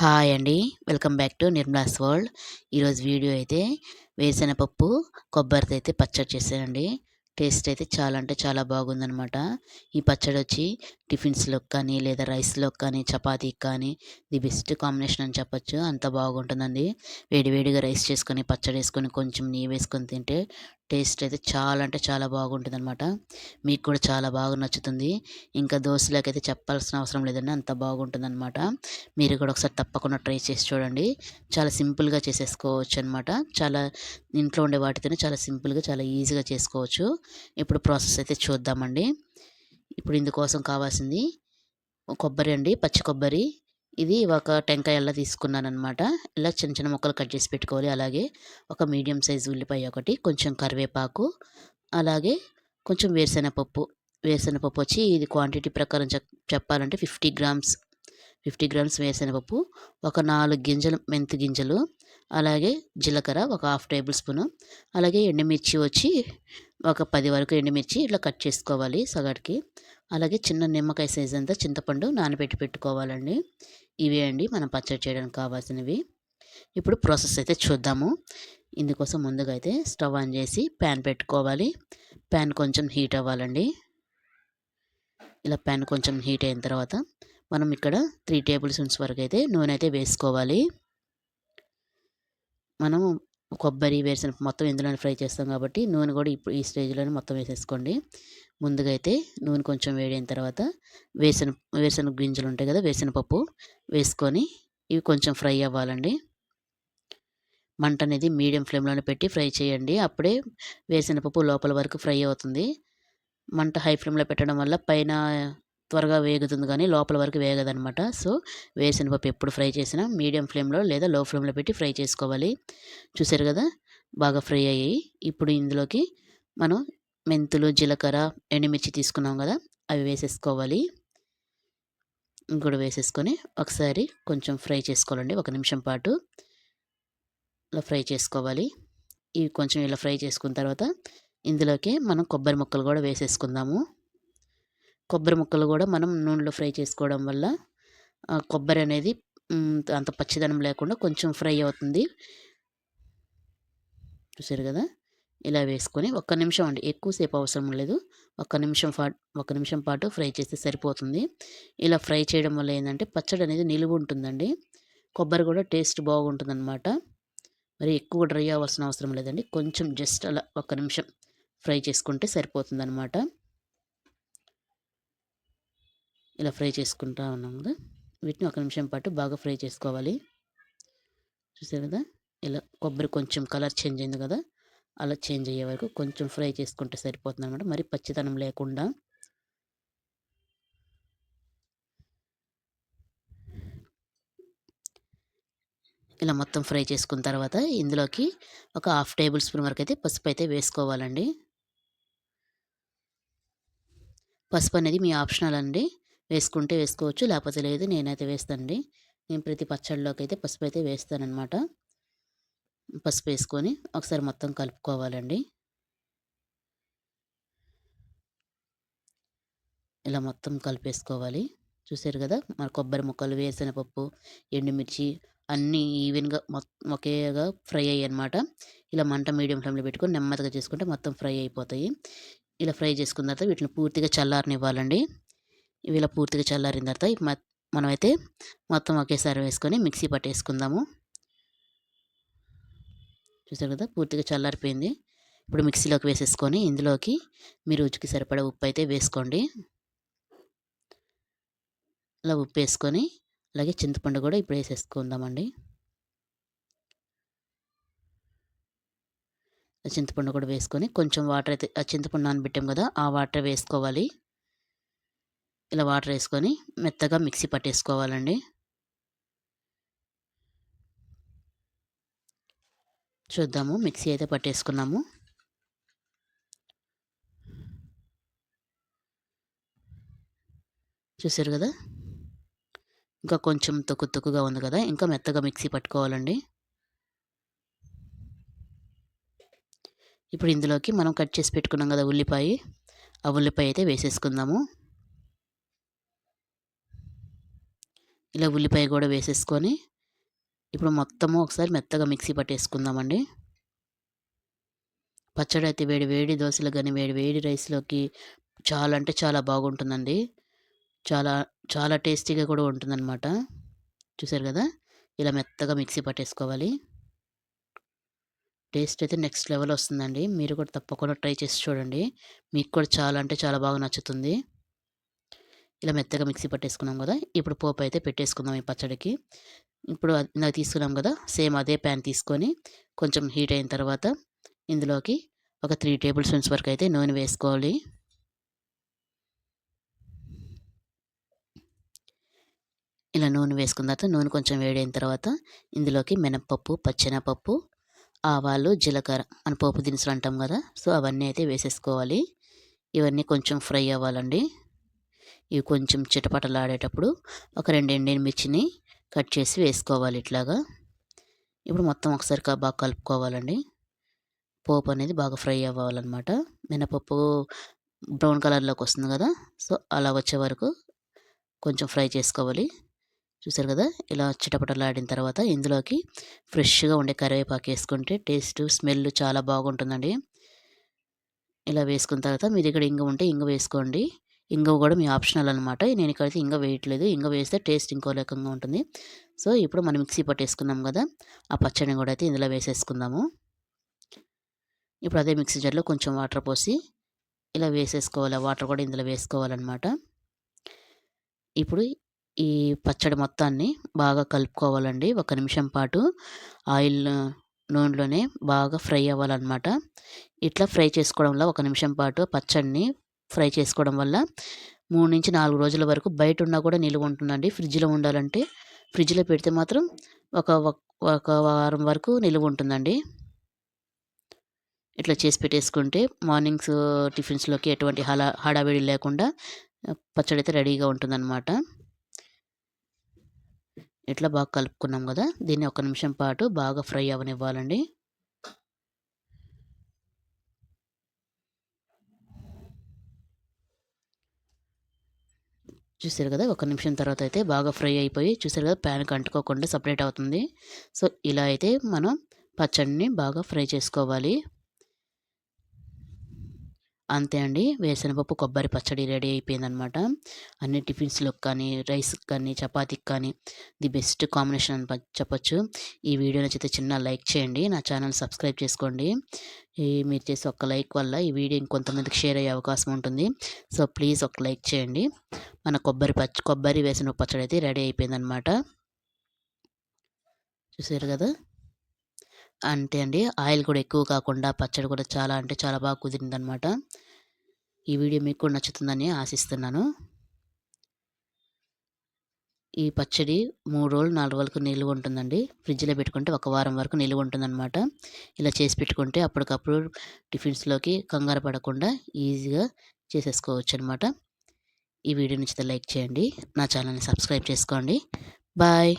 Hi అండి welcome back to Nirmala's world ఈరోజు video అయితే వేరుశనగపప్పు కొబ్బరితో అయితే పచ్చడి చేశానండి. టేస్ట్ అయితే చాలా అంటే చాలా బాగుందనమాట ఈ పచ్చడి వచ్చి టిఫిన్స్లోకి కానీ లేదా రైస్లోకి కానీ చపాతీకి కానీ ది బెస్ట్ కాంబినేషన్ అని చెప్పొచ్చు. అంత బాగుంటుందండి. వేడివేడిగా రైస్ చేసుకొని పచ్చడి వేసుకొని కొంచెం నెయ్యి వేసుకొని తింటే టేస్ట్ అయితే చాలా అంటే చాలా బాగుంటుంది అనమాట మీకు కూడా చాలా బాగా నచ్చుతుంది. ఇంకా దోశలకైతే చెప్పాల్సిన అవసరం లేదండి. అంత బాగుంటుంది అనమాట మీరు కూడా ఒకసారి తప్పకుండా ట్రై చేసి చూడండి. చాలా సింపుల్గా చేసేసుకోవచ్చు అనమాట చాలా ఇంట్లో ఉండే వాటితోనే చాలా సింపుల్గా చాలా ఈజీగా చేసుకోవచ్చు. ఇప్పుడు ప్రాసెస్ అయితే చూద్దామండి. ఇప్పుడు ఇందుకోసం కావాల్సింది కొబ్బరి అండి పచ్చి కొబ్బరి. ఇది ఒక టెంకాయ అలా తీసుకున్నాను అనమాట ఇలా చిన్న చిన్న ముక్కలు కట్ చేసి పెట్టుకోవాలి. అలాగే ఒక మీడియం సైజు ఉల్లిపాయ ఒకటి కొంచెం కరివేపాకు అలాగే కొంచెం వేరుశెనగపప్పు. వేరుశెనగపప్పు వచ్చి ఇది క్వాంటిటీ ప్రకారం చెప్పాలంటే ఫిఫ్టీ గ్రామ్స్ ఫిఫ్టీ గ్రామ్స్ వేరుశెనగపప్పు ఒక నాలుగు గింజలు మెంతి గింజలు అలాగే జీలకర్ర ఒక హాఫ్ టేబుల్ స్పూను అలాగే ఎండుమిర్చి వచ్చి ఒక పది వరకు ఎండుమిర్చి ఇట్లా కట్ చేసుకోవాలి సగటికి. అలాగే చిన్న నిమ్మకాయ సైజ్ అంతా చింతపండు నానబెట్టి పెట్టుకోవాలండి. ఇవే అండి మనం పచ్చడి చేయడానికి కావాల్సినవి. ఇప్పుడు ప్రాసెస్ అయితే చూద్దాము. ఇందుకోసం ముందుగా అయితే స్టవ్ ఆన్ చేసి ప్యాన్ పెట్టుకోవాలి. ప్యాన్ కొంచెం హీట్ అవ్వాలండి. ఇలా ప్యాన్ కొంచెం హీట్ అయిన తర్వాత మనం ఇక్కడ త్రీ టేబుల్ స్పూన్స్ వరకు అయితే నూనె అయితే వేసుకోవాలి. మనం కొబ్బరి వేరుశనగ మొత్తం ఇందులోనే ఫ్రై చేస్తాం కాబట్టి నూనె కూడా ఇప్పుడు ఈ స్టేజ్లోనే మొత్తం వేసేసుకోండి. ముందుగా అయితే నూనె కొంచెం వేడైన తర్వాత వేసిన వేసిన గింజలు ఉంటాయి కదా వేసినపప్పు వేసుకొని ఇవి కొంచెం ఫ్రై అవ్వాలండి. మంట అనేది మీడియం ఫ్లేమ్లోనే పెట్టి ఫ్రై చేయండి. అప్పుడే వేసిన పప్పు లోపల వరకు ఫ్రై అవుతుంది. మంట హై ఫ్లేమ్లో పెట్టడం వల్ల పైన త్వరగా వేగుతుంది కానీ లోపల వరకు వేగదనమాట సో వేసిన పప్పు ఎప్పుడు ఫ్రై చేసినా మీడియం ఫ్లేమ్లో లేదా లో ఫ్లేమ్లో పెట్టి ఫ్రై చేసుకోవాలి. చూసారు కదా? బాగా ఫ్రై అయ్యాయి. ఇప్పుడు ఇందులోకి మనం మెంతులు జీలకర్ర ఎండుమిర్చి తీసుకున్నాం కదా? అవి వేసేసుకోవాలి. ఇంకోటి వేసేసుకొని ఒకసారి కొంచెం ఫ్రై చేసుకోవాలండి. ఒక నిమిషం పాటు ఇలా ఫ్రై చేసుకోవాలి. ఇవి కొంచెం ఇలా ఫ్రై చేసుకున్న తర్వాత ఇందులోకి మనం కొబ్బరి ముక్కలు కూడా వేసేసుకుందాము. కొబ్బరి ముక్కలు కూడా మనం నూనెలో ఫ్రై చేసుకోవడం వల్ల కొబ్బరి అనేది అంత పచ్చిదనం లేకుండా కొంచెం ఫ్రై అవుతుంది. చూసారు కదా? ఇలా వేసుకొని ఒక్క నిమిషం అండి. ఎక్కువసేపు అవసరం లేదు. ఒక్క నిమిషం పా ఒక నిమిషం పాటు ఫ్రై చేస్తే సరిపోతుంది. ఇలా ఫ్రై చేయడం వల్ల ఏంటంటే పచ్చడి అనేది నిలువ ఉంటుందండి. కొబ్బరి కూడా టేస్ట్ బాగుంటుంది అనమాట మరి ఎక్కువ డ్రై అవ్వాల్సిన అవసరం లేదండి. కొంచెం జస్ట్ అలా ఒక్క నిమిషం ఫ్రై చేసుకుంటే సరిపోతుంది అనమాట ఇలా ఫ్రై చేసుకుంటా ఉన్నాం కదా. వీటిని ఒక నిమిషం పాటు బాగా ఫ్రై చేసుకోవాలి. చూసారు కదా? ఇలా కొబ్బరి కొంచెం కలర్ చేంజ్ అయింది కదా? అలా చేంజ్ అయ్యే వరకు కొంచెం ఫ్రై చేసుకుంటే సరిపోతుంది అనమాట మరి పచ్చితనం లేకుండా. ఇలా మొత్తం ఫ్రై చేసుకున్న తర్వాత ఇందులోకి ఒక హాఫ్ టేబుల్ స్పూన్ వరకు అయితే పసుపు అయితే వేసుకోవాలండి. పసుపు అనేది మీ ఆప్షనల్ అండి. వేసుకుంటే వేసుకోవచ్చు. లేకపోతే లేదు నేనైతే వేస్తానండి. నేను ప్రతి పచ్చడిలోకి అయితే పసుపు అయితే వేస్తానన్నమాట. పసుపు వేసుకొని ఒకసారి మొత్తం కలుపుకోవాలండి. ఇలా మొత్తం కలిపేసుకోవాలి. చూసారు కదా మన కొబ్బరి ముక్కలు వేసిన పప్పు ఎండుమిర్చి అన్నీ ఈవెన్గా మొత్తం ఒకేగా ఫ్రై అయ్యాయి అనమాట ఇలా మంట మీడియం ఫ్లేమ్లో పెట్టుకొని నెమ్మదిగా చేసుకుంటే మొత్తం ఫ్రై అయిపోతాయి. ఇలా ఫ్రై చేసుకున్న తర్వాత వీటిని పూర్తిగా చల్లారనివ్వాలండి. ఇవి ఇలా పూర్తిగా చల్లారిన తర్వాత మనమైతే మొత్తం ఒకేసారి వేసుకొని మిక్సీ పట్టేసుకుందాము. చూసారు కదా? పూర్తిగా చల్లారిపోయింది. ఇప్పుడు మిక్సీలోకి వేసేసుకొని ఇందులోకి మీ రుచికి సరిపడే ఉప్పు అయితే వేసుకోండి. అలా ఉప్పు వేసుకొని అలాగే చింతపండు కూడా ఇప్పుడు వేసేసుకుందామండి. చింతపండు కూడా వేసుకొని కొంచెం వాటర్ అయితే ఆ చింతపండు నానబెట్టాం కదా ఆ వాటర్ వేసుకోవాలి. ఇలా వాటర్ వేసుకొని మెత్తగా మిక్సీ పట్టేసుకోవాలండి. చూద్దాము మిక్సీ అయితే పట్టేసుకున్నాము. చూసారు కదా? ఇంకా కొంచెం తొక్కు తొక్కుగా ఉంది కదా? ఇంకా మెత్తగా మిక్సీ పట్టుకోవాలండి. ఇప్పుడు ఇందులోకి మనం కట్ చేసి పెట్టుకున్నాం కదా ఉల్లిపాయ. ఆ ఉల్లిపాయ అయితే వేసేసుకుందాము. ఇలా ఉల్లిపాయ కూడా వేసేసుకొని ఇప్పుడు మొత్తము ఒకసారి మెత్తగా మిక్సీ పట్టేసుకుందామండి. పచ్చడి అయితే వేడి వేడి దోశలు కానీ వేడి వేడి రైస్లోకి చాలా అంటే చాలా బాగుంటుందండి. చాలా చాలా టేస్టీగా కూడా ఉంటుందన్నమాట. చూసారు కదా? ఇలా మెత్తగా మిక్సీ పట్టేసుకోవాలి. టేస్ట్ అయితే నెక్స్ట్ లెవెల్ వస్తుందండి. మీరు కూడా తప్పకుండా ట్రై చేసి చూడండి. మీకు కూడా చాలా అంటే చాలా బాగా నచ్చుతుంది. ఇలా మెత్తగా మిక్సీ పట్టేసుకున్నాం కదా ఇప్పుడు పోపు అయితే పెట్టేసుకుందాం ఈ పచ్చడికి. ఇప్పుడు ఇందాక తీసుకున్నాం కదా సేమ్ అదే ప్యాన్ తీసుకొని కొంచెం హీట్ అయిన తర్వాత ఇందులోకి ఒక త్రీ టేబుల్ స్పూన్స్ వరకు అయితే నూనె వేసుకోవాలి. ఇలా నూనె వేసుకున్న తర్వాత నూనె కొంచెం వేడైన తర్వాత ఇందులోకి మినప్పప్పు పచ్చెనపప్పు ఆవాలు జీలకర్ర మన పోపు దినుసులు అంటాం కదా సో అవన్నీ అయితే వేసేసుకోవాలి. ఇవన్నీ కొంచెం ఫ్రై అవ్వాలండి. ఇవి కొంచెం చిటపటలాడేటప్పుడు ఒక రెండు ఎండిమిర్చిని కట్ చేసి వేసుకోవాలి ఇట్లాగా. ఇప్పుడు మొత్తం ఒకసారి బాగా కలుపుకోవాలండి. పోపు అనేది బాగా ఫ్రై అవ్వాలన్నమాట. మినపప్పు బ్రౌన్ కలర్లోకి వస్తుంది కదా సో అలా వచ్చే వరకు కొంచెం ఫ్రై చేసుకోవాలి. చూసారు కదా ఇలా చిటపటలాడిన తర్వాత ఇందులోకి ఫ్రెష్గా ఉండే కరివేపాకు వేసుకుంటే టేస్ట్ స్మెల్ చాలా బాగుంటుందండి. ఇలా వేసుకున్న తర్వాత మీ దగ్గర ఇంగ ఉంటే ఇంగ వేసుకోండి. ఇంగ కూడా మీ ఆప్షనల్ అనమాట నేను ఇక్కడైతే ఇంగ వేయట్లేదు. ఇంగ వేస్తే టేస్ట్ ఇంకో రకంగా ఉంటుంది. సో ఇప్పుడు మనం మిక్సీ పట్టేసుకున్నాం కదా ఆ పచ్చడిని కూడా అయితే ఇందులో వేసేసుకుందాము. ఇప్పుడు అదే మిక్సీ జార్లో కొంచెం వాటర్ పోసి ఇలా వేసేసుకోవాలి. వాటర్ కూడా ఇందులో వేసుకోవాలన్నమాట. ఇప్పుడు ఈ పచ్చడి మొత్తాన్ని బాగా కలుపుకోవాలండి. ఒక నిమిషం పాటు ఆయిల్ నూనెలోనే బాగా ఫ్రై అవ్వాలన్నమాట. ఇట్లా ఫ్రై చేసుకోవడం వల్ల ఒక నిమిషం పాటు పచ్చడిని ఫ్రై చేసుకోవడం వల్ల మూడు నుంచి నాలుగు రోజుల వరకు బయట ఉన్నా కూడా నిలువ ఉంటుందండి. ఫ్రిడ్జ్లో ఉండాలంటే ఫ్రిడ్జ్లో పెడితే మాత్రం ఒక ఒక వారం వరకు నిలువ ఉంటుందండి. ఇట్లా చేసి పెట్టేసుకుంటే మార్నింగ్స్ టిఫిన్స్లోకి ఎటువంటి హలా హడావిడి లేకుండా పచ్చడి అయితే రెడీగా ఉంటుందన్నమాట. ఇట్లా బాగా కలుపుకున్నాం కదా దీన్ని ఒక నిమిషం పాటు బాగా ఫ్రై అవనివ్వాలండి. చూసారు కదా ఒక నిమిషం తర్వాత అయితే బాగా ఫ్రై అయిపోయి చూసారు కదా ప్యాన్కి అంటుకోకుండా సపరేట్ అవుతుంది. సో ఇలా అయితే మనం పచ్చడిని బాగా ఫ్రై చేసుకోవాలి. అంతే అండి. వేరుశనగపప్పు కొబ్బరి పచ్చడి రెడీ అయిపోయిందనమాట. అన్ని టిఫిన్స్లోకి కానీ రైస్కి కానీ చపాతీకి కానీ ది బెస్ట్ కాంబినేషన్ అని చెప్పొచ్చు. ఈ వీడియో నచ్చితే చిన్న లైక్ చేయండి. నా ఛానల్ సబ్స్క్రైబ్ చేసుకోండి. ఈ మీరు చేసే ఒక లైక్ వల్ల ఈ వీడియో ఇంకొంతమందికి షేర్ అయ్యే అవకాశం ఉంటుంది. సో ప్లీజ్ ఒక లైక్ చేయండి. మన కొబ్బరి పచ్చ కొబ్బరి వేసిన పచ్చడి అయితే రెడీ అయిపోయిందనమాట. చూసారు కదా? అంతే అండి ఆయిల్ కూడా ఎక్కువ కాకుండా పచ్చడి కూడా చాలా అంటే చాలా బాగా కుదిరిందనమాట. ఈ వీడియో మీకు కూడా నచ్చుతుందని ఆశిస్తున్నాను. ఈ పచ్చడి మూడు రోజులు నాలుగు వరకు నిలువ ఉంటుందండి. ఫ్రిడ్జ్లో పెట్టుకుంటే ఒక వారం వరకు నిలువ ఉంటుందన్నమాట ఇలా చేసి పెట్టుకుంటే అప్పటికప్పుడు టిఫిన్స్లోకి కంగారు పడకుండా ఈజీగా చేసేసుకోవచ్చు అనమాట ఈ వీడియో నచ్చితే లైక్ చేయండి. నా ఛానల్ని సబ్స్క్రైబ్ చేసుకోండి. బాయ్.